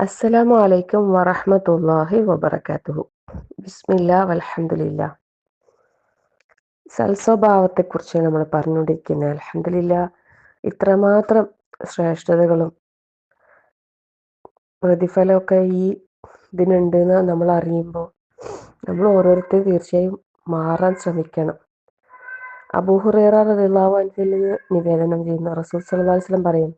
അസ്സലാമു അലൈക്കും വറഹ്മത്തുള്ളാഹി വബറകാതുഹു. അലഹമില്ല സൽസ്വഭാവത്തെ കുറിച്ച് നമ്മൾ പറഞ്ഞുകൊണ്ടിരിക്കുന്നത്. അൽഹംദുലില്ല ഇത്രമാത്രം ശ്രേഷ്ഠതകളും പ്രതിഫലമൊക്കെ ഈ ഇതിനുണ്ട് എന്ന് നമ്മൾ അറിയുമ്പോൾ നമ്മൾ ഓരോരുത്തരും തീർച്ചയായും മാറാൻ ശ്രമിക്കണം. അബൂഹുറേറ റളിയല്ലാഹു അൻഹുവിൽ നിവേദനം ചെയ്യുന്ന റസൂൽ വസല്ലം പറയും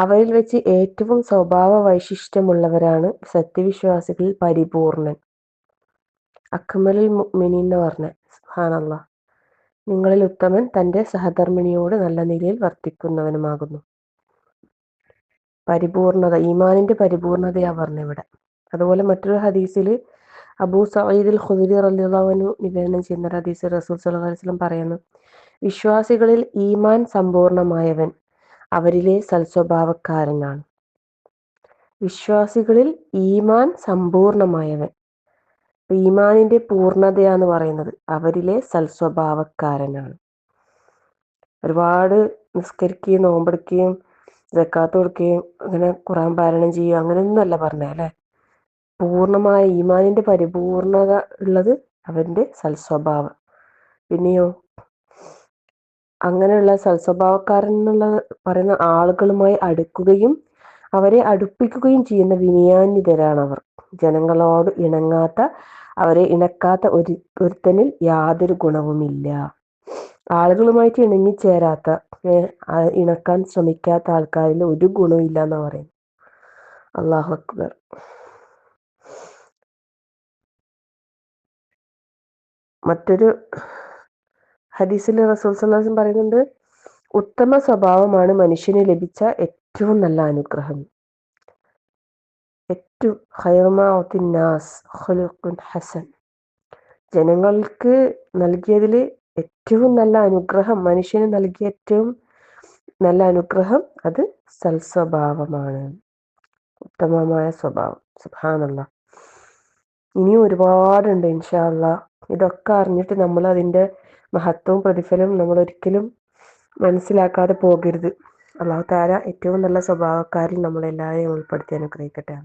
അവയിൽ വെച്ച് ഏറ്റവും സ്വഭാവ വൈശിഷ്ട്യമുള്ളവരാണ് സത്യവിശ്വാസികളിൽ പരിപൂർണൻ. അക്മലിൽ മുഅ്മിനീൻ എന്ന് പറഞ്ഞ സുഹാനല്ല നിങ്ങളിൽ ഉത്തമൻ തന്റെ സഹധർമ്മിണിയോട് നല്ല നിലയിൽ വർത്തിക്കുന്നവനുമാകുന്നു. പരിപൂർണത ഈമാനിന്റെ പരിപൂർണതയാ പറഞ്ഞ ഇവിടെ. അതുപോലെ മറ്റൊരു ഹദീസിൽ അബൂ സഈദുൽ ഖുദരി റളിയല്ലാഹു അൻഹു നിവേദനം ചെയ്യുന്ന ഹദീസ് റസൂൽ സല്ലല്ലാഹു അലൈഹി വസല്ലം പറയുന്നു വിശ്വാസികളിൽ ഈമാൻ സമ്പൂർണമായവൻ അവരിലെ സൽസ്വഭാവക്കാരനാണ്. വിശ്വാസികളിൽ ഈമാൻ സമ്പൂർണമായവൻ. ഈമാനിന്റെ പൂർണതയാന്ന് പറയുന്നത് അവരിലെ സൽസ്വഭാവക്കാരനാണ്. ഒരുപാട് നിസ്കരിക്കുകയും നോമ്പെടുക്കുകയും ജക്കാത്ത് കൊടുക്കുകയും അങ്ങനെ ഖുറാൻ പാരായണം ചെയ്യുക അങ്ങനെയൊന്നുമല്ല പറഞ്ഞത് അല്ലേ? പൂർണമായ ഈമാനിന്റെ പരിപൂർണത ഉള്ളത് അവന്റെ സൽസ്വഭാവം. പിന്നെയോ അങ്ങനെയുള്ള സൽസ്വഭാവക്കാരൻ എന്നുള്ള പറയുന്ന ആളുകളുമായി അടുക്കുകയും അവരെ അടുപ്പിക്കുകയും ചെയ്യുന്ന വിനയാന്യതരാണ് അവർ ജനങ്ങളോട് ഇണങ്ങാത്ത അവരെ ഇണക്കാത്ത ഒരു ഒരുത്തനിൽ യാതൊരു ഗുണവുമില്ല. ആളുകളുമായിട്ട് ഇണങ്ങിച്ചേരാത്ത ഇണക്കാൻ ശ്രമിക്കാത്ത ആൾക്കാരിൽ ഒരു ഗുണവും ഇല്ല എന്നാ പറയുന്നു അള്ളാഹു അക്ബർ. മറ്റൊരു ഹദീസിൽ റസൂൽ സല്ലാസും പറയുന്നുണ്ട് ഉത്തമ സ്വഭാവമാണ് മനുഷ്യന് ലഭിച്ച ഏറ്റവും നല്ല അനുഗ്രഹം. ഏറ്റവും ഹസൻ. ജനങ്ങൾക്ക് നൽകിയതിൽ ഏറ്റവും നല്ല അനുഗ്രഹം മനുഷ്യന് നൽകിയ ഏറ്റവും നല്ല അനുഗ്രഹം അത് സൽസ്വഭാവമാണ്. ഉത്തമമായ സ്വഭാവം. സുഭാനല്ല ഇനിയും ഒരുപാടുണ്ട് ഇൻഷാല്ല ഇതൊക്കെ അറിഞ്ഞിട്ട് നമ്മൾ അതിന്റെ മഹത്വവും പ്രതിഫലവും നമ്മൾ ഒരിക്കലും മനസ്സിലാക്കാതെ പോകരുത്. അള്ളാഹു താര ഏറ്റവും നല്ല സ്വഭാവക്കാരിൽ നമ്മളെല്ലാവരെയും ഉൾപ്പെടുത്തി അനുഗ്രഹിക്കട്ടെ.